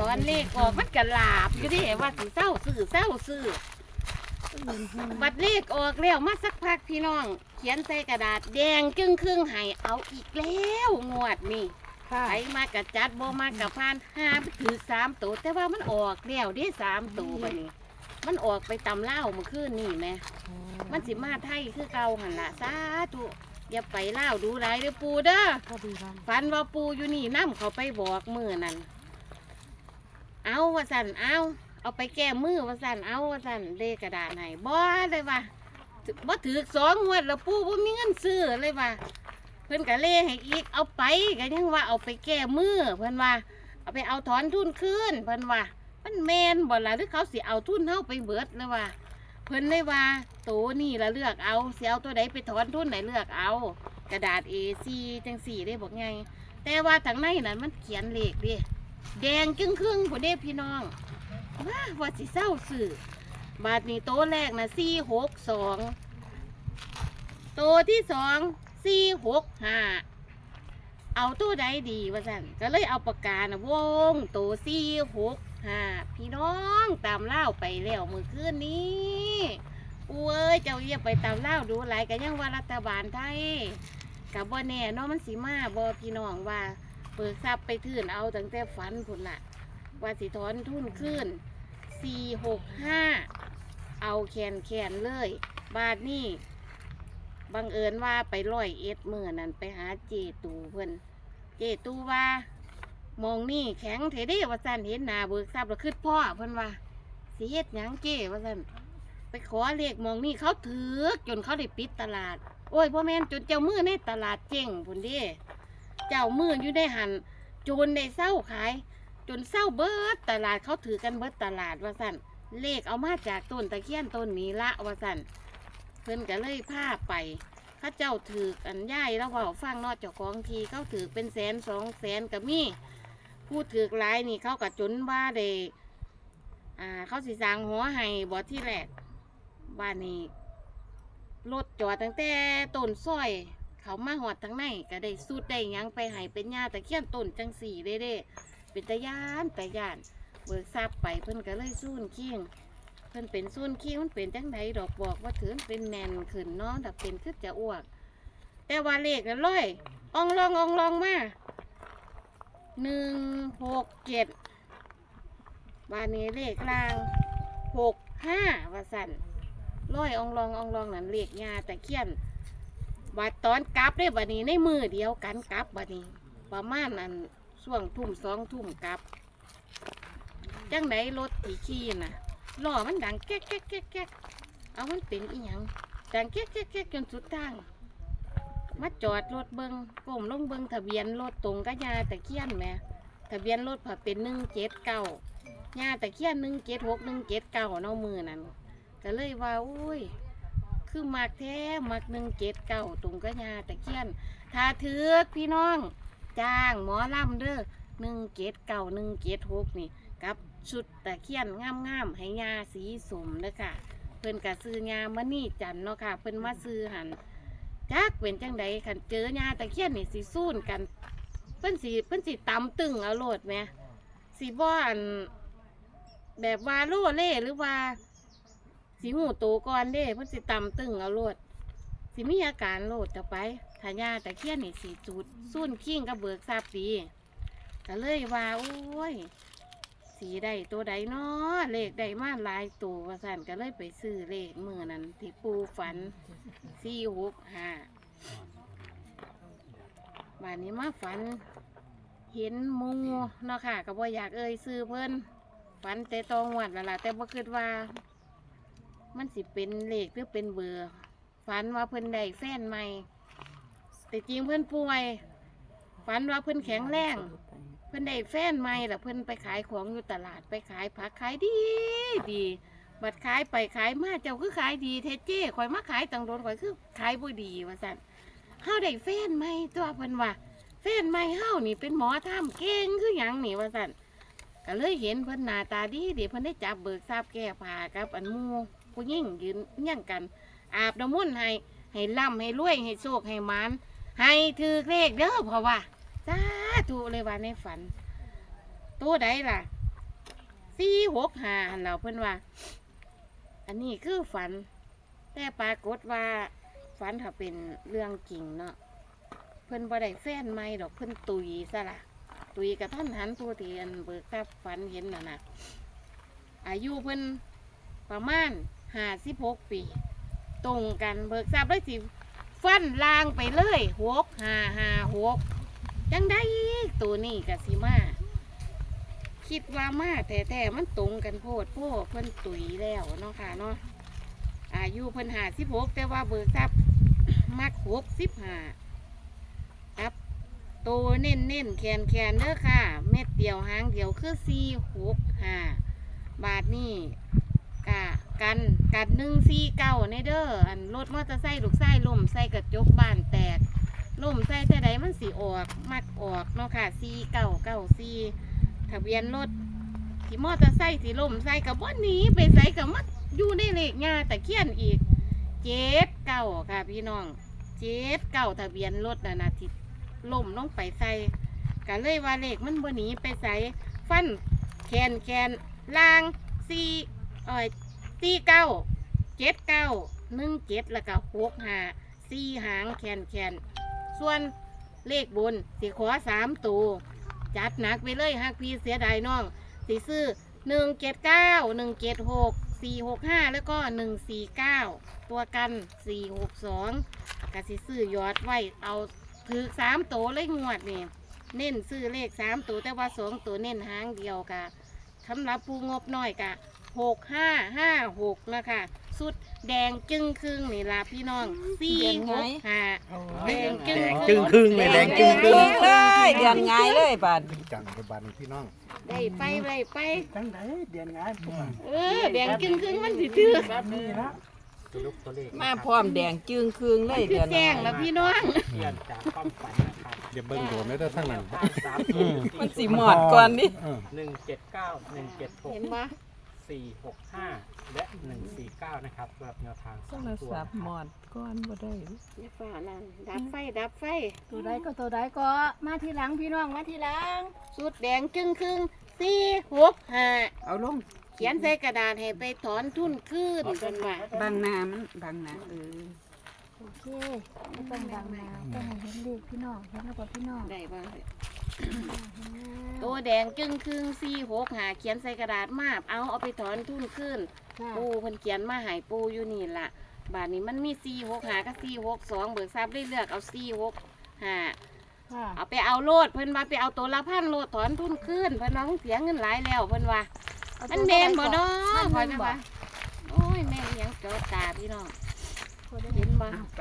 ตอนเลขออกมันกระลาบอยู่ดิว่าสิเศร้าซื้อเศร้าซื้อบัดเลขออกแล้วมาสักพักพี่น้อง เขียนใส่กระดาษแดงจึงครึ่งให้เอาอีกแล้วงวดนี่ค่ะไปมากระจัดบ่มากระพานห้าไปถือสามตัวแต่ว่ามันออกแล้วเด้สามตัวบัดนี้ มันออกไปตำเล่าวเมื่อคืนนี่แหม่มันสิมาไทยคือเก่าหันละสาธุอย่าไปเล่าวดูไรเด้อปูเด้อพอดีบ้างฝันว่าปูอยู่นี่นํเขาไปบอกมือนั่น เอาว่าสันเอาเอาไปแก้มือว่าสันเอาว่าสันเลขกระดาษไหนบ่เลยว่าบ่ถือสองงวดแล้วปูบ่มีเงินซื้อเลยว่าเพิ่นก็เล่ให้อีกเอาไปก็ยังว่าเอาไปแก้มือเพิ่นว่า เอาไปเอาถอนทุนคืนเพิ่นว่ามันแมนบ่ล่ะหรือเขาสิเอาทุนเฮาไปเบิดเลยว่าเพิ่นเลยว่าโตนี่ละเลือกเอาสิเอาตัวใดไปถอนทุนไหนเลือกเอา กระดาษ A4 จังสี่ได้บอกไง แต่ว่าทางในนั้นมันเขียนเลขดิ แดงจึงครึ่งผู้เด้พี่น้องว้าว่าสิเศร้าสื่อบาทนี้โตแรกนะสี่หกสองโตที่สองสี่หกห้าเอาตัวใดดีวะสันก็เลยเอาปากกานะวงโตสี่หกห้าพี่น้องตามเล่าไปแล้วมือคืนนี้อุ้ยเจ้าเยี่ยไปตามเล่าดูหลายกันยังว่ารัฐบาลไทยกับบ่แน่เนาะมันสิมาบ่พี่น้องว่า เปิดทรัพย์ไปทื่นเอาตั้งแต่ฝันพุ่นละว่าสิถอนทุนขึ้นสี่หกห้าเอาแขนแขนเลย บาทนี่บังเอิญว่าไปร้อยเอ็ดมือนั่นไปหาเจตูเพิ่นเจตูว่ามองนี่แข็งเทเด้ว่าสันเห็นหนาเบิกทรัพย์แล้วขึ้นพ่อเพิ่นว่าสิเฮ็ดหยังเจว่าสันไปขอเลขมองนี่เขาถือจนเขาได้ปิดตลาด โอ้ยพ่อแม่นจนเจ้ามือในตลาดเจ๊งพุ่นดิ เจ้ามืออยู่ได้หันจนได้เศร้าขาย จนเศร้าเบิดตลาดเขาถือกันเบิดตลาดว่าสั่นเลขเอามาจากต้นตะเคียนต้นนี้ละว่าสั่นเพิ่นก็เลยพาไปข้าเจ้าถือกันย่ายแล้วเว่าฟังนอกเจ้าของทีเขาถือเป็นแสนสองแสนกับมีผู้ถือหลายนี่เขาก็จนว่าเดอ่า เขาสิสางหัวให้บ่ที่แรกบ้านนี้รถจอดตั้งแต่ต้นซอย เขามาหอดทั้งในก็ได้สูดได้หยังไปให้เป็นญาตะเคียนต้นจังสี่เด้เด้เป็นตะยานตะยาน เบิกทราบไปเพิ่นก็เลยสู้นเคียงเพิ่นเป็นสู้นเคียงมันเป็นจังไดดอกบอกว่าถือเป็นแนนขึ้นเนาะแต่เป็นคือจะอ้วก แต่ว่าเลขนั้นร้อยอองลองอองลองมาหนึ่งหกเจ็ดบานนี้เลขกลางหกห้าวาสันร้อยอองลองอองลองนั่นเรียาแต่เคียน บัดตอนกลับได้บัดนี้ในมือเดียวกันกลับบัดนี้ ประมาณนั้นช่วงทุ่มสองทุ่มกลับ จังไดรถที่ขี่น่ะล้อมันดังแก๊กแก๊กแก๊กแก๊กเอามันเป็นอีหยังดังแก๊กแก๊กแก๊กจนสุดทางมาจอดรถเบิงก้มลงเบิงทะเบียนรถตรงกับยาแต่เคียนแม่ทะเบียนรถผัดเป็นหนึ่งเจ็ดเก้ายาแต่เคียนหนึ่งเจ็ดหกหนึ่งเจ็ดเก้าเนาะมือนั้นก็เลยว่าอุ้ย คือมักแท้มักหนึ่งเกตเก่าตุงกระยาตะเคียนถ้าถือกพี่น้องจ้างหมอลำเด้อหนึ่งเกตเก่าหนึ่งเกตหกนี่กับชุดตะเคียนงามๆให้ยาสีสมเด้อค่ะ เพิ่นกะซื้อยามะนี่จันเนาะค่ะ เพิ่นมาซื้อหันจักเป็นจังใดคันเจอยาตะเคียนนี่สิสู้นกัน เพิ่นสิเพิ่นสิตำตึงเอาโลดไหมสิบ่อันแบบว่าโลเล่หรือว่า สีหูโตก่อนเด้เพิ่นสิตำตึงเอาโลด สิมีอาการโลดจะไปทายาแต่เคียนนี่สีจุดสุ่นขิ้งกับเบิกทราบดีก็เลยว่าโอ้ย สีใดตัวใดเนาะเลขใดมาหลายตัวว่าสั่นก็เลยไปซื้อเลขมือนั้นที่ปูฝันสี่หกห้าวันนี้มาฝัน เห็นมูเนาะค่ะก็บ่อยากเอ่ยซื้อเพิ่นฝันแต่ตองวัดล้วล่ะแต่บ่คิดว่า มันสิเป็นเลขหรือเป็นเบอร์ฝันว่าเพิ่นได้แฟนใหม่แต่จริงเพิ่นป่วยฝันว่าเพิ่นแข็งแรงเพิ่นได้แฟนใหม่แล้วเพิ่นไปขายของอยู่ตลาดไปขายผักขายดีดีบัดขายไปขายมาเจ้าคือขายดีเทเจ้ข่อยมาขายตังโดนข่อยคือขายบ่ดีว่าซั่นเฮาได้แฟนใหม่ตัวเพิ่นว่าแฟนใหม่เฮานี่เป็นหมอทำเก่งคือหยังนี่ว่าซั่นก็เลยเห็นเพิ่นหน้าตาดีดีเพิ่นได้จับเบิกทราบแก้ผ้ากับอันมู่ ผู้หญิงยืนเงี้ยงกัน อาบน้ำมนต์ให้ให้ร่ำให้รวยให้โชคให้หมันให้ถือเลขเด้อเพราะว่าสาธุเลยว่าในฝัน ตัวใดล่ะสี่หกห้าหันเราเพิ่นว่า อันนี้คือฝัน แต่ปรากฏว่าฝันถ้าเป็นเรื่องจริงเนาะเพิ่นบ่ได้แฟนใหม่ดอกเพิ่นตุยซะละตุยกับท่านหันผู้ที่อันเบิกทรัพย์ฝันเห็นน่ะนะอายุเพิ่นประมาณ ห้าสิบหกปี ตรงกันเบิกทรัพย์ได้สิฟันลางไปเลยหกห้าห้าหกจังได้อีกตัวนี้กับสิมา คิดว่ามาแต่แต่มันตรงกันโพดโพเพิ่นตุ๋ยแล้วเนาะค่ะเนาะอายุเพิ่นหาสิบหกแต่ว่าเบิกทรัพย์มักหกสิบห้าครับโตเน้นเน้นแขนแขนเด้อค่ะ เม็ดเดียวหางเดียวคือสี่หกห้าบาทนี่ กันกันหนึ่งสี่เก้าในเด้ออันรถมอเตอร์ไซค์ลูกไส้ล่มใส่กระจกบ้านแตกล่มใส่แต่ใดมันสีออกมักออกเนาะค่ะสี่เก้าเก้าสี่ทะเบียนรถที่มอเตอร์ไซค์ที่ล่มใส่กับวันนี้ไปใส่กับมัดอยู่ในเลขงาตะเคียนอีกเจ็ดเก้าค่ะพี่น้องเจ็ดเก้าทะเบียนรถนะนะที่ล่มลงไปใส่ก็เลยว่าเลขมันบนนี้ไปใส่ฟันแคนแคนลางสี่เอ้ย สี่เก้าเจ็ดเก้าหนึ่งเจ็ดแล้วก็หกหาสี่หางแคนแคนส่วนเลขบนสิขอสามตัวจัดหนักไปเลยฮักพี่เสียดายน้องสีซื้อหนึ่งเจ็ดเก้าหนึ่งเจ็ดหกสี่หกห้าแล้วก็หนึ่งสี่เก้าตัวกันสี่หกสองกสิซื้อยอดไว้เอาถือสามตัวเลยงวดนี่เน้นซื้อเลขสามตัวแต่ว่าสองตัวเน้นหางเดียวกะสำหรับผู้งบน้อยกะ หกห้าห้าหกนะคะสุดแดงจึงครึ่งนี่ล่ะพี่น้องสี่หกห้าแดงจึ้งแดงจึ้งครึ่งเลยแดงจึ้งครึ่งเลยเดือนง่ายเลยบาดจังไปบันพี่น้องได้ไปได้ไปจังไดเดือนงานบ่เออแดงจึงครึ่งมันสิถือแบบนี้ละตัวลูกตัวเลขมาพร้อมแดงจึงครึ่งเลยคืเดืออนแจ้งแล้วพี่น้องเปลี่ยนจากความฝันนะครับเดี๋ยวเบิ่งโดนแล้วทั้งนั้น สามอืมมันสิหมอดก่อนนี่เออหนึ่งเจ็ดเก้าหนึ่งเจ็ดหก เห็นปะ สี่หกห้าและหนึ่งสี่เก้านะครับสำหรับแนวทางโทสามรตัวศัพท์หมอดก่อนบ่ได้นี่ฝ่านั่นดับไฟดับไฟ ตัวใดก็ตัวใดก็มาทีหลังพี่น้องมาทีหลังสุดแดงจึงครึ่งสี่หกห้าเอาลงเขียนใส่กระดาษให้ไปถอนทุนคืนเป็นว่าบางนามันบางนาเออโอเคไม่ต้องดังนะต้องให้เห็นเลขพี่น้องเห็นแล้วก็พี่น้องได้บ้างเห็น ตัวแดงจึงครึ่งสี่หกห้าเขียนใส่กระดาษมาบเอาเอาไปถอนทุนคืนแล้วปูเพิ่นเขียนมาใหายปูอยู่นี่ล่ะบาทนี้มันมีสี่หกห้ากับสี่หกสองเบิกทรัพย์ได้เลือกเอาสี่หกห้าค่ะ เอาไปเอาโลดเพิ่นว่าไปเอาตัวละพันโลดถอนทุนคืนเพิ่นว่าเสียเงินหลายแล้วเพิ่นว่า มันแมนบ่เนาะพันคอยหจะนึ่งบ่ว่าโอ้ยแม่นอิหยังเจอตาพี่น้องตัวใดเห็นบ่เอาไป